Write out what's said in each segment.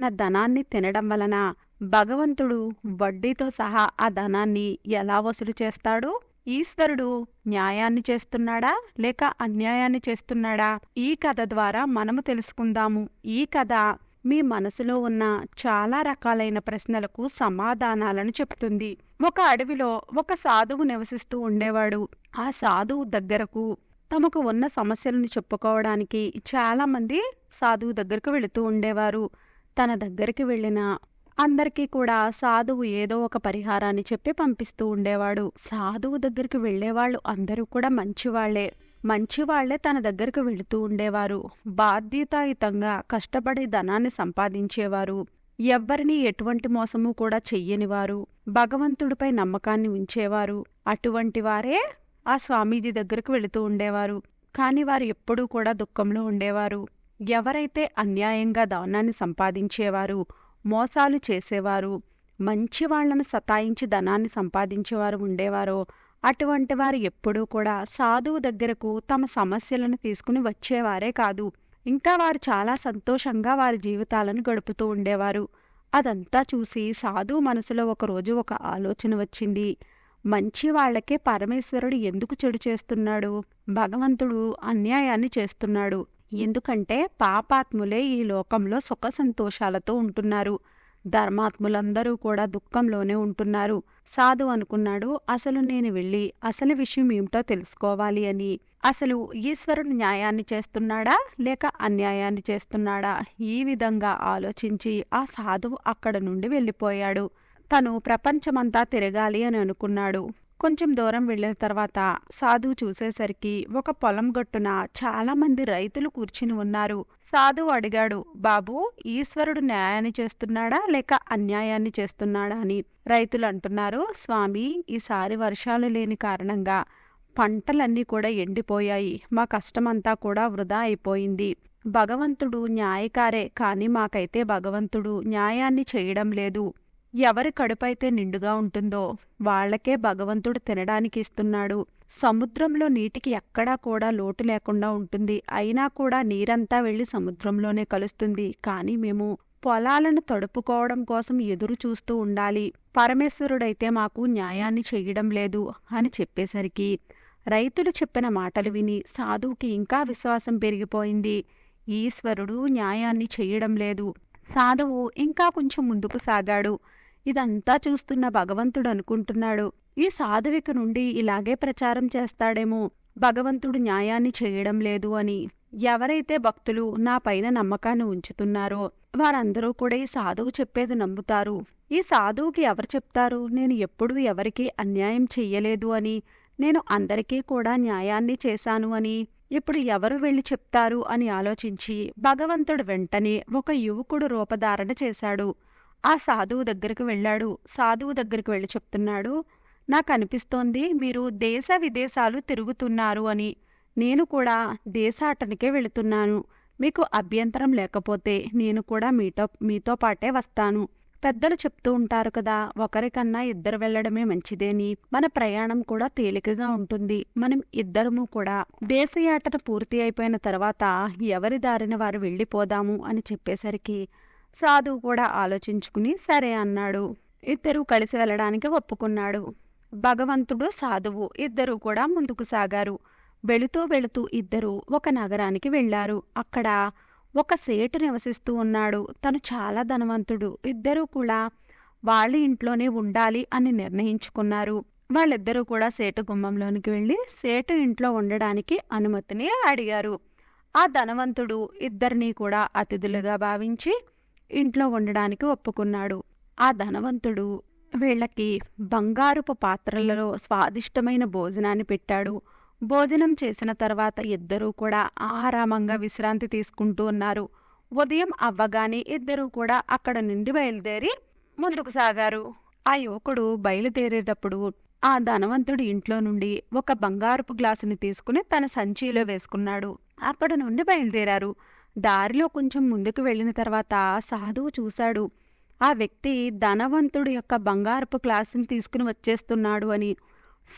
నా ధనాన్ని తినడం వలన భగవంతుడు వడ్డీతో సహా ఆ ధనాన్ని ఎలా వసూలు చేస్తాడు? ఈశ్వరుడు న్యాయాన్ని చేస్తున్నాడా? లేక అన్యాయాన్ని చేస్తున్నాడా? ఈ కథ ద్వారా మనము తెలుసుకుందాము. ఈ కథ మీ మనసులో ఉన్న చాలా రకాలైన ప్రశ్నలకు సమాధానాలను చెప్తుంది. ఒక అడవిలో ఒక సాధువు నివసిస్తూ ఉండేవాడు. ఆ సాధువు దగ్గరకు తమకు ఉన్న సమస్యలను చెప్పుకోవడానికి చాలా మంది సాధువు దగ్గరకు వెళుతూ ఉండేవారు. తన దగ్గరికి వెళ్ళిన అందరికీ కూడా సాధువు ఏదో ఒక పరిహారాన్ని చెప్పి పంపిస్తూ ఉండేవాడు. సాధువు దగ్గరికి వెళ్ళేవాళ్ళు అందరూ కూడా మంచివాళ్ళే. మంచివాళ్ళే తన దగ్గరకు వెళుతూ ఉండేవారు. బాధ్యతాయుతంగా కష్టపడి ధనాన్ని సంపాదించేవారు. ఎవ్వరినీ ఎటువంటి మోసము కూడా చెయ్యనివారు. భగవంతుడిపై నమ్మకాన్ని ఉంచేవారు. అటువంటి వారే ఆ స్వామీజీ దగ్గరకు వెళుతూ ఉండేవారు. కాని వారు ఎప్పుడూ కూడా దుఃఖంలో ఉండేవారు. ఎవరైతే అన్యాయంగా ధనాన్ని సంపాదించేవారు మోసాలు చేసేవారు మంచి వాళ్ళను సతాయించి ధనాన్ని సంపాదించేవారు ఉండేవారో అటువంటి వారు ఎప్పుడూ కూడా సాధువు దగ్గరకు తమ సమస్యలను తీసుకుని వచ్చేవారే కాదు. ఇంకా వారు చాలా సంతోషంగా వారి జీవితాలను గడుపుతూ ఉండేవారు. అదంతా చూసి సాధువు మనసులో ఒకరోజు ఒక ఆలోచన వచ్చింది. మంచి వాళ్ళకే పరమేశ్వరుడు ఎందుకు చెడు చేస్తున్నాడు? భగవంతుడు అన్యాయాన్ని చేస్తున్నాడు. ఎందుకంటే పాపాత్ములే ఈ లోకంలో సుఖ సంతోషాలతో ఉంటున్నారు. ధర్మాత్ములందరూ కూడా దుఃఖంలోనే ఉంటున్నారు. సాధు అనుకున్నాడు అసలు నేను వెళ్ళి అసలు విషయం ఏమిటో తెలుసుకోవాలి అని. అసలు ఈశ్వరుడు న్యాయాన్ని చేస్తున్నాడా లేక అన్యాయాన్ని చేస్తున్నాడా? ఈ విధంగా ఆలోచించి ఆ సాధువు అక్కడ నుండి వెళ్ళిపోయాడు. తను ప్రపంచమంతా తిరగాలి అని అనుకున్నాడు. కొంచెం దూరం వెళ్ళిన తర్వాత సాధువు చూసేసరికి ఒక పొలం గట్టున చాలా మంది రైతులు కూర్చుని ఉన్నారు. సాధువు అడిగాడు బాబు ఈశ్వరుడు న్యాయాన్ని చేస్తున్నాడా లేక అన్యాయాన్ని చేస్తున్నాడా అని? రైతులు అంటున్నారు స్వామి ఈసారి వర్షాలు లేని కారణంగా పంటలన్నీ కూడా ఎండిపోయాయి. మా కష్టమంతా కూడా వృధా అయిపోయింది. భగవంతుడు న్యాయకారే కాని మాకైతే భగవంతుడు న్యాయాన్ని చేయడం లేదు. ఎవరి కడుపైతే నిండుగా ఉంటుందో వాళ్ళకే భగవంతుడు తినడానికి ఇస్తున్నాడు. సముద్రంలో నీటికి ఎక్కడా కూడా లోటు లేకుండా ఉంటుంది. అయినా కూడా నీరంతా వెళ్ళి సముద్రంలోనే కలుస్తుంది. కానీ మేము పొలాలను తడుపుకోవడం కోసం ఎదురు చూస్తూ ఉండాలి. పరమేశ్వరుడైతే మాకు న్యాయాన్ని చెయ్యడం లేదు అని చెప్పేసరికి రైతులు చెప్పిన మాటలు విని సాధువుకి ఇంకా విశ్వాసం పెరిగిపోయింది. ఈశ్వరుడు న్యాయాన్ని చెయ్యడం లేదు. సాధువు ఇంకా కొంచెం ముందుకు సాగాడు. ఇదంతా చూస్తున్న భగవంతుడు అనుకుంటున్నాడు. ఈ సాధువిక నుండి ఇలాగే ప్రచారం చేస్తాడేమో. భగవంతుడు న్యాయాన్ని చేయడం లేదు అని. ఎవరైతే భక్తులు నా పైన నమ్మకాన్ని ఉంచుతున్నారో వారందరూ కూడా ఈ సాధువు చెప్పేది నమ్ముతారు. ఈ సాధువుకి ఎవరు చెప్తారు? నేను ఎప్పుడూ ఎవరికీ అన్యాయం చెయ్యలేదు అని. నేను అందరికీ కూడా న్యాయాన్ని చేశాను అని. ఇప్పుడు ఎవరు వెళ్ళి చెప్తారు అని ఆలోచించి భగవంతుడు వెంటనే ఒక యువకుడు రూపధారణ చేశాడు. ఆ సాధువు దగ్గరకు వెళ్ళాడు. సాధువు దగ్గరికి వెళ్ళి చెప్తున్నాడు నాకు అనిపిస్తోంది మీరు దేశ విదేశాలు తిరుగుతున్నారు అని. నేను కూడా దేశాటనికే వెళుతున్నాను. మీకు అభ్యంతరం లేకపోతే నేను కూడా మీతో మీతో పాటే వస్తాను. పెద్దలు చెప్తూ ఉంటారు కదా ఒకరికన్నా ఇద్దరు వెళ్ళడమే మంచిదేని మన ప్రయాణం కూడా తేలికగా ఉంటుంది. మనం ఇద్దరము కూడా దేశయాటన పూర్తి అయిపోయిన తర్వాత ఎవరి దారిన వారు వెళ్ళిపోదాము అని చెప్పేసరికి సాధువు కూడా ఆలోచించుకుని సరే అన్నాడు. ఇద్దరూ కలిసి వెళ్ళడానికి ఒప్పుకున్నాడు. భగవంతుడు సాధువు ఇద్దరూ కూడా ముందుకు సాగారు. వెళుతూ వెళుతూ ఇద్దరూ ఒక నగరానికి వెళ్ళారు అక్కడ ఒక సేటు నివసిస్తూ ఉన్నాడు. తను చాలా ధనవంతుడు. ఇద్దరూ కూడా వాళ్ళ ఇంట్లోనే ఉండాలి అని నిర్ణయించుకున్నారు. వాళ్ళిద్దరూ కూడా సేటు గుమ్మంలోనికి వెళ్ళి సేటు ఇంట్లో ఉండడానికి అనుమతిని అడిగారు. ఆ ధనవంతుడు ఇద్దరినీ కూడా అతిథులుగా భావించి ఇంట్లో ఉండడానికి ఒప్పుకున్నాడు. ఆ ధనవంతుడు వీళ్ళకి బంగారుపు పాత్రలలో స్వాదిష్టమైన భోజనాన్ని పెట్టాడు. భోజనం చేసిన తర్వాత ఇద్దరూ కూడా ఆరామంగా విశ్రాంతి తీసుకుంటూ ఉన్నారు. ఉదయం అవ్వగానే ఇద్దరూ కూడా అక్కడ నుండి బయలుదేరి ముందుకు సాగారు. ఆ యువకుడు బయలుదేరేటప్పుడు ఆ ధనవంతుడి ఇంట్లో నుండి ఒక బంగారపు గ్లాసుని తీసుకుని తన సంచిలో వేసుకున్నాడు. అక్కడ నుండి బయలుదేరారు. దారిలో కొంచెం ముందుకు వెళ్ళిన తర్వాత సాధువు చూశాడు. ఆ వ్యక్తి ధనవంతుడి యొక్క బంగారపు క్లాసుని తీసుకుని వచ్చేస్తున్నాడు అని.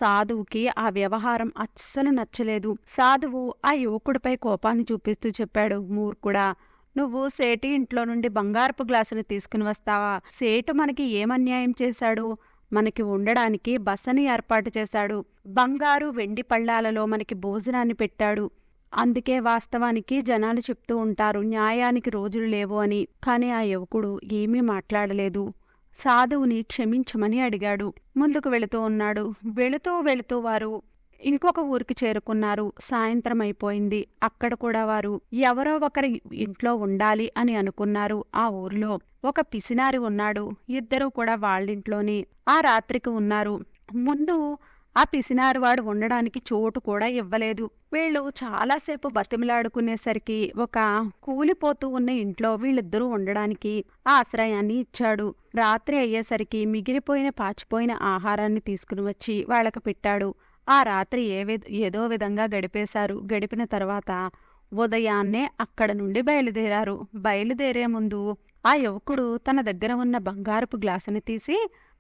సాధువుకి ఆ వ్యవహారం అస్సలు నచ్చలేదు. సాధువు ఆ యువకుడిపై కోపాన్ని చూపిస్తూ చెప్పాడు. మూర్ఖుడా నువ్వు సేటి ఇంట్లో నుండి బంగారపు గ్లాసుని తీసుకుని వస్తావా? సేటు మనకి ఏమన్యాయం చేశాడు? మనకి ఉండడానికి బసని ఏర్పాటు చేశాడు. బంగారు వెండి పళ్ళాలలో మనకి భోజనాన్ని పెట్టాడు. అందుకే వాస్తవానికి జనాలు చెప్తూ ఉంటారు న్యాయానికి రోజులు లేవు అని. కానీ ఆ యువకుడు ఏమీ మాట్లాడలేదు. సాధువుని క్షమించమని అడిగాడు. ముందుకు వెళుతూ ఉన్నాడు. వెళుతూ వెళుతూ వారు ఇంకొక ఊరికి చేరుకున్నారు. సాయంత్రం అయిపోయింది. అక్కడ కూడా వారు ఎవరో ఒకరి ఇంట్లో ఉండాలి అని అనుకున్నారు. ఆ ఊరిలో ఒక పిసినారి ఉన్నాడు. ఇద్దరూ కూడా వాళ్ళింట్లోనే ఆ రాత్రికి ఉన్నారు. ముందు ఆ పిసినారువాడు ఉండడానికి చోటు కూడా ఇవ్వలేదు. వీళ్ళు చాలాసేపు బతిమలాడుకునేసరికి ఒక కూలిపోతూ ఉన్న ఇంట్లో వీళ్ళిద్దరూ ఉండడానికి ఆశ్రయాన్ని ఇచ్చాడు. రాత్రి అయ్యేసరికి మిగిలిపోయిన పాచిపోయిన ఆహారాన్ని తీసుకుని వచ్చి వాళ్ళకు పెట్టాడు. ఆ రాత్రి ఏ ఏదో విధంగా గడిపేశారు. గడిపిన తర్వాత ఉదయాన్నే అక్కడ నుండి బయలుదేరారు. బయలుదేరే ముందు ఆ యువకుడు తన దగ్గర ఉన్న బంగారపు గ్లాసుని తీసి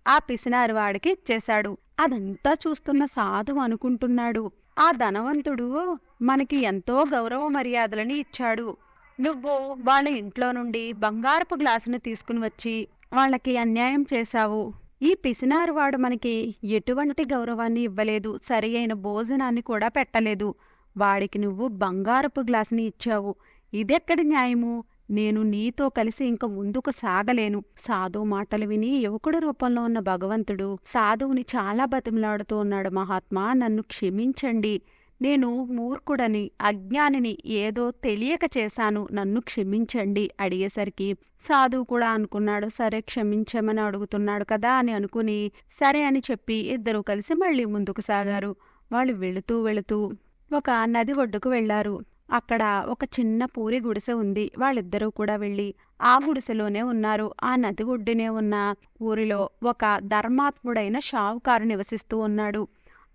ఆ పిసినారు వాడికి ఇచ్చేశాడు. అదంతా చూస్తున్న సాధు అనుకుంటున్నాడు. ఆ ధనవంతుడు మనకి ఎంతో గౌరవ మర్యాదలని ఇచ్చాడు. నువ్వు వాళ్ళ ఇంట్లో నుండి బంగారపు గ్లాసును తీసుకుని వచ్చి వాళ్ళకి అన్యాయం చేశావు. ఈ పిసినారు వాడు మనకి ఎటువంటి గౌరవాన్ని ఇవ్వలేదు. సరి అయిన భోజనాన్ని కూడా పెట్టలేదు. వాడికి నువ్వు బంగారపు గ్లాసుని ఇచ్చావు. ఇదెక్కడి న్యాయము? నేను నీతో కలిసి ఇంక ముందుకు సాగలేను. సాధు మాటలు విని యువకుడి రూపంలో ఉన్న భగవంతుడు సాధువుని చాలా బతిమలాడుతూ ఉన్నాడు. మహాత్మా నన్ను క్షమించండి. నేను మూర్ఖుడని అజ్ఞానిని ఏదో తెలియక చేశాను. నన్ను క్షమించండి అడిగేసరికి సాధువు కూడా అనుకున్నాడు. సరే క్షమించమని అడుగుతున్నాడు కదా అని అనుకుని సరే అని చెప్పి ఇద్దరూ కలిసి మళ్ళీ ముందుకు సాగారు. వాళ్ళు వెళుతూ వెళుతూ ఒక నది ఒడ్డుకు వెళ్ళారు. అక్కడ ఒక చిన్న పూరి గుడిసె ఉంది. వాళ్ళిద్దరూ కూడా వెళ్ళి ఆ గుడిసెలోనే ఉన్నారు. ఆ నది ఒడ్డునే ఉన్న ఊరిలో ఒక ధర్మాత్ముడైన షావుకారు నివసిస్తూ ఉన్నాడు.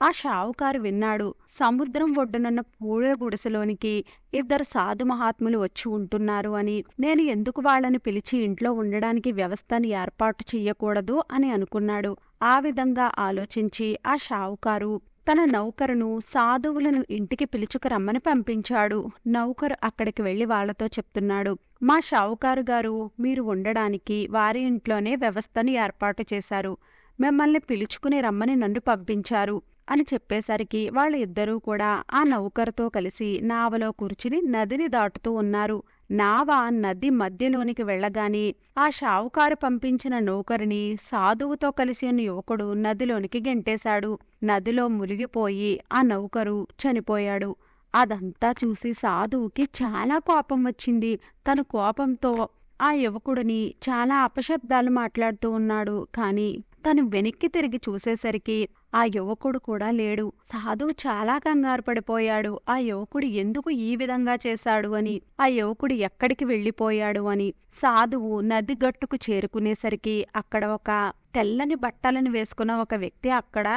ఆ షావుకారు విన్నాడు సముద్రం ఒడ్డునున్న పూరి గుడిసెలోనికి ఇద్దరు సాధు మహాత్ములు వచ్చి ఉంటున్నారు అని. నేను ఎందుకు వాళ్ళని పిలిచి ఇంట్లో ఉండడానికి వ్యవస్థను ఏర్పాటు చెయ్యకూడదు అని అనుకున్నాడు. ఆ విధంగా ఆలోచించి ఆ షావుకారు తన నౌకరును సాధువులను ఇంటికి పిలుచుకు రమ్మని పంపించాడు. నౌకరు అక్కడికి వెళ్ళి వాళ్ళతో చెప్తున్నాడు. మా షావుకారు గారు మీరు ఉండడానికి వారి ఇంట్లోనే వ్యవస్థను ఏర్పాటు చేశారు. మిమ్మల్ని పిలుచుకుని రమ్మని నన్ను పంపించారు అని చెప్పేసరికి వాళ్ళిద్దరూ కూడా ఆ నౌకరుతో కలిసి నావలో కూర్చుని నదిని దాటుతూ ఉన్నారు. నావ నది మధ్యలోనికి వెళ్ళగాని ఆ షావుకారు పంపించిన నౌకరిని సాధువుతో కలిసి ఉన్న యువకుడు నదిలోనికి గెంటేశాడు. నదిలో మునిగిపోయి ఆ నౌకరు చనిపోయాడు. అదంతా చూసి సాధువుకి చాలా కోపం వచ్చింది. తన కోపంతో ఆ యువకుడిని చాలా అపశబ్దాలు మాట్లాడుతూ ఉన్నాడు. కాని తను వెనక్కి తిరిగి చూసేసరికి ఆ యువకుడు కూడా లేడు. సాధువు చాలా కంగారు పడిపోయాడు. ఆ యువకుడు ఎందుకు ఈ విధంగా చేశాడు అని ఆ యువకుడు ఎక్కడికి వెళ్ళిపోయాడు అని సాధువు నది గట్టుకు చేరుకునేసరికి అక్కడ ఒక తెల్లని బట్టలను వేసుకున్న ఒక వ్యక్తి అక్కడ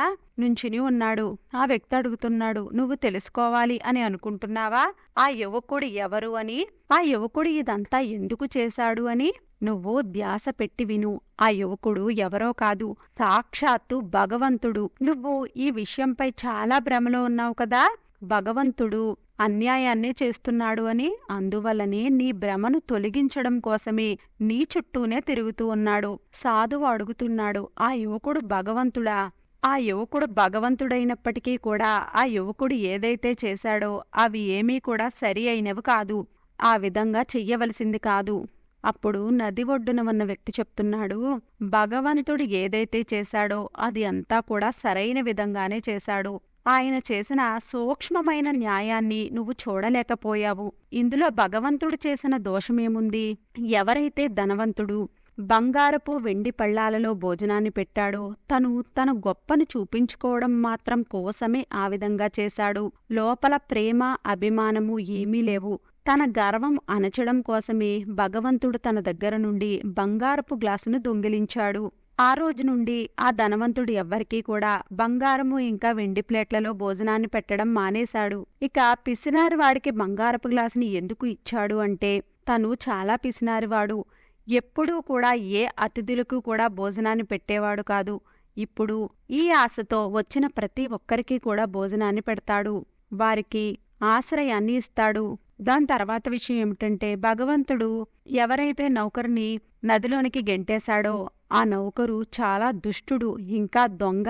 నుంచుని ఉన్నాడు. ఆ వ్యక్తి అడుగుతున్నాడు నువ్వు తెలుసుకోవాలి అని అనుకుంటున్నావా? ఆ యువకుడు ఎవరు అని? ఆ యువకుడు ఇదంతా ఎందుకు చేశాడు అని? నువ్వు ధ్యాస పెట్టి విను. ఆ యువకుడు ఎవరో కాదు. సాక్షాత్తు భగవంతుడు. నువ్వు ఈ విషయంపై చాలా భ్రమలో ఉన్నావు కదా? భగవంతుడు అన్యాయాన్ని చేస్తున్నాడు అని? అందువలనే నీ భ్రమను తొలగించడం కోసమే నీ చుట్టూనే తిరుగుతూ ఉన్నాడు. సాధువు అడుగుతున్నాడు ఆ యువకుడు భగవంతుడా? ఆ యువకుడు భగవంతుడైనప్పటికీ కూడా ఆ యువకుడు ఏదైతే చేశాడో అవి ఏమీ కూడా సరి అయినవి కాదు. ఆ విధంగా చెయ్యవలసింది కాదు. అప్పుడు నది ఒడ్డున ఉన్న వ్యక్తి చెప్తున్నాడు భగవంతుడు ఏదైతే చేశాడో అది అంతా కూడా సరైన విధంగానే చేశాడు. ఆయన చేసిన సూక్ష్మమైన న్యాయాన్ని నువ్వు చూడలేకపోయావు. ఇందులో భగవంతుడు చేసిన దోషమేముంది? ఎవరైతే ధనవంతుడు బంగారపు వెండి పళ్ళాలలో భోజనాన్ని పెట్టాడో. తను తన గొప్పను చూపించుకోవడం మాత్రం కోసమే ఆ విధంగా చేశాడు. లోపల ప్రేమ అభిమానము ఏమీ లేవు. తన గర్వం అణచడం కోసమే భగవంతుడు తన దగ్గర నుండి బంగారపు గ్లాసును దొంగిలించాడు. ఆ రోజు నుండి ఆ ధనవంతుడు ఎవ్వరికీ కూడా బంగారము ఇంకా వెండి ప్లేట్లలో భోజనాన్ని పెట్టడం మానేశాడు. ఇక పిసినారి వాడికి బంగారపు గ్లాసుని ఎందుకు ఇచ్చాడు అంటే తను చాలా పిసినారివాడు. ఎప్పుడూ కూడా ఏ అతిథులకు కూడా భోజనాన్ని పెట్టేవాడు కాదు. ఇప్పుడు ఈ ఆశతో వచ్చిన ప్రతి ఒక్కరికి కూడా భోజనాన్ని పెడతాడు. వారికి ఆశ్రయాన్ని ఇస్తాడు. దాని తర్వాత విషయం ఏమిటంటే భగవంతుడు ఎవరైతే నౌకరుని నదిలోనికి గెంటేశాడో ఆ నౌకరు చాలా దుష్టుడు ఇంకా దొంగ.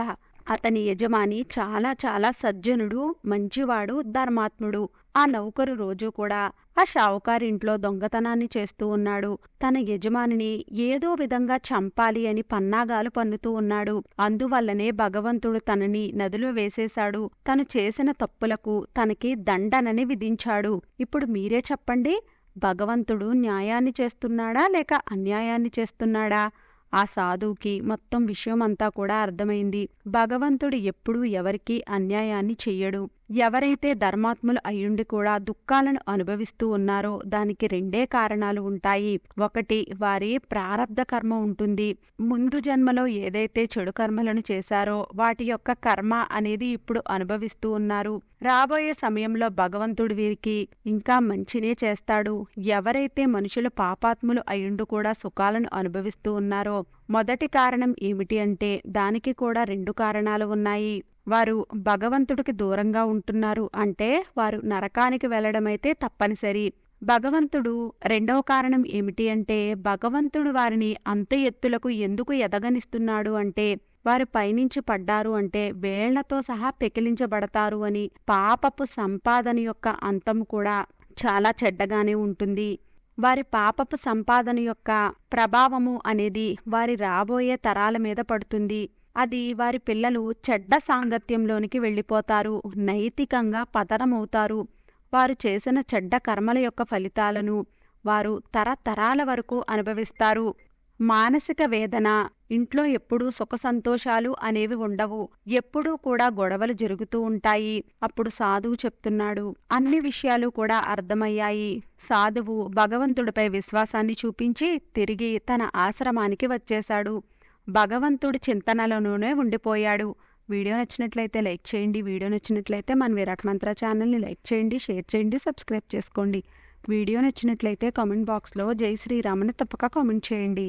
అతని యజమాని చాలా చాలా సజ్జనుడు మంచివాడు ధర్మాత్ముడు. ఆ నౌకరు రోజు కూడా ఆ షావుకారింట్లో దొంగతనాన్ని చేస్తూ ఉన్నాడు. తన యజమానిని ఏదో విధంగా చంపాలి అని పన్నాగాలు పన్నుతూ ఉన్నాడు. అందువల్లనే భగవంతుడు తనని నదిలో వేసేశాడు. తను చేసిన తప్పులకు తనకి దండనని విధించాడు. ఇప్పుడు మీరే చెప్పండి భగవంతుడు న్యాయాన్ని చేస్తున్నాడా లేక అన్యాయాన్ని చేస్తున్నాడా? ఆ సాధువుకి మొత్తం విషయం అంతా కూడా అర్థమైంది. భగవంతుడు ఎప్పుడూ ఎవరికీ అన్యాయాన్ని చెయ్యడు. ఎవరైతే ధర్మాత్ములు అయ్యుండి కూడా దుఃఖాలను అనుభవిస్తూ ఉన్నారో దానికి రెండే కారణాలు ఉంటాయి. ఒకటి వారి ప్రారంధ కర్మ ఉంటుంది. ముందు జన్మలో ఏదైతే చెడు కర్మలను చేశారో వాటి యొక్క కర్మ అనేది ఇప్పుడు అనుభవిస్తూ ఉన్నారు. రాబోయే సమయంలో భగవంతుడు వీరికి ఇంకా మంచినే చేస్తాడు. ఎవరైతే మనుషులు పాపాత్ములు అయ్యుండు కూడా సుఖాలను అనుభవిస్తూ ఉన్నారో మొదటి కారణం ఏమిటి అంటే దానికి కూడా రెండు కారణాలు ఉన్నాయి. వారు భగవంతుడికి దూరంగా ఉంటున్నారు అంటే వారు నరకానికి వెళ్ళడమైతే తప్పనిసరి. భగవంతుడు రెండవ కారణం ఏమిటి అంటే భగవంతుడు వారిని అంత ఎత్తులకు ఎందుకు ఎదగనిస్తున్నాడు అంటే వారు పైనుంచి పడ్డారు అంటే వేళ్ళతో సహా పెకిలించబడతారు అని పాపపు సంపాదన యొక్క అంతం కూడా చాలా చెడ్డగానే ఉంటుంది. వారి పాపపు సంపాదన యొక్క ప్రభావము అనేది వారి రాబోయే తరాల మీద పడుతుంది. అది వారి పిల్లలు చెడ్డ సాంగత్యంలోనికి వెళ్ళిపోతారు నైతికంగా పతనమవుతారు. వారు చేసిన చెడ్డ కర్మల యొక్క ఫలితాలను వారు తరతరాల వరకు అనుభవిస్తారు. మానసిక వేదన ఇంట్లో ఎప్పుడూ సుఖ సంతోషాలు అనేవి ఉండవు. ఎప్పుడూ కూడా గొడవలు జరుగుతూ ఉంటాయి. అప్పుడు సాధువు చెప్తున్నాడు అన్ని విషయాలు కూడా అర్థమయ్యాయి. సాధువు భగవంతుడిపై విశ్వాసాన్ని చూపించి తిరిగి తన ఆశ్రమానికి వచ్చేశాడు. భగవంతుడి చింతనలోనే ఉండిపోయాడు. వీడియో నచ్చినట్లయితే లైక్ చేయండి. వీడియో నచ్చినట్లయితే మన విరాట్ మంత్ర ఛానల్ని లైక్ చేయండి షేర్ చేయండి సబ్స్క్రైబ్ చేసుకోండి. వీడియో నచ్చినట్లయితే కామెంట్ బాక్స్లో జై శ్రీరామని తప్పక కామెంట్ చేయండి.